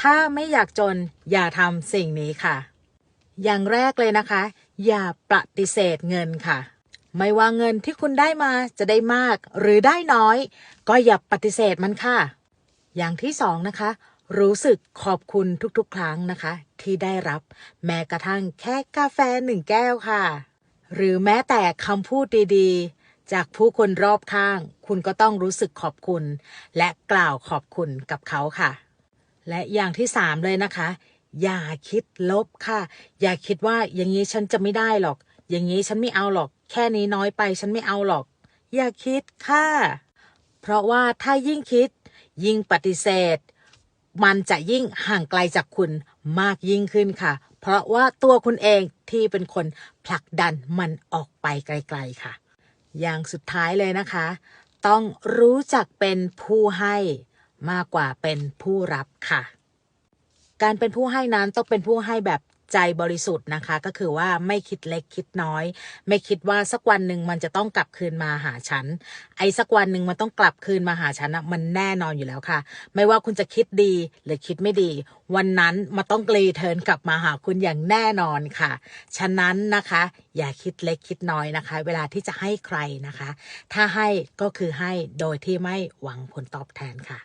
ถ้าไม่อยากจนอย่าทำสิ่งนี้ค่ะ อย่างแรกเลยนะคะ อย่าปฏิเสธเงินค่ะ ไม่ว่าเงินที่คุณได้มาจะได้มากหรือได้น้อย ก็อย่าปฏิเสธมันค่ะ อย่างที่สองนะคะ รู้สึกขอบคุณทุกๆ ครั้งนะคะ ที่ได้รับแม้กระทั่งแค่กาแฟหนึ่งแก้วค่ะ หรือแม้แต่คำพูดดีๆ จากผู้คนรอบข้าง คุณก็ต้องรู้สึกขอบคุณ และกล่าวขอบคุณกับเขาค่ะ และอย่างที่สามเลยนะคะ อย่าคิดลบค่ะ อย่าคิดว่าอย่างนี้ฉันจะไม่ได้หรอก อย่างนี้ฉันไม่เอาหรอก แค่นี้น้อยไปฉันไม่เอาหรอก อย่าคิดค่ะ เพราะว่าถ้ายิ่งคิด ยิ่งปฏิเสธ มันจะยิ่งห่างไกลจากคุณมากยิ่งขึ้นค่ะ เพราะว่าตัวคุณเองที่เป็นคนผลักดันมันออกไปไกล ๆค่ะ อย่างสุดท้ายเลยนะคะ ต้องรู้จักเป็นผู้ให้ มากกว่าเป็นผู้รับค่ะ การเป็นผู้ให้นั้นต้องเป็นผู้ให้แบบใจบริสุทธิ์นะคะ ก็คือว่าไม่คิดเล็กคิดน้อย ไม่คิดว่าสักวันหนึ่งมันจะต้องกลับคืนมาหาฉัน ไอ้สักวันหนึ่งมันต้องกลับคืนมาหาฉันนะมันแน่นอนอยู่แล้วค่ะ ไม่ว่าคุณจะคิดดีหรือคิดไม่ดี วันนั้นมันต้องรีเทิร์นกลับมาหาคุณอย่างแน่นอนค่ะ ฉะนั้นนะคะ อย่าคิดเล็กคิดน้อยนะคะ เวลาที่จะให้ใครนะคะ ถ้าให้ก็คือให้โดยที่ไม่หวังผลตอบแทนค่ะ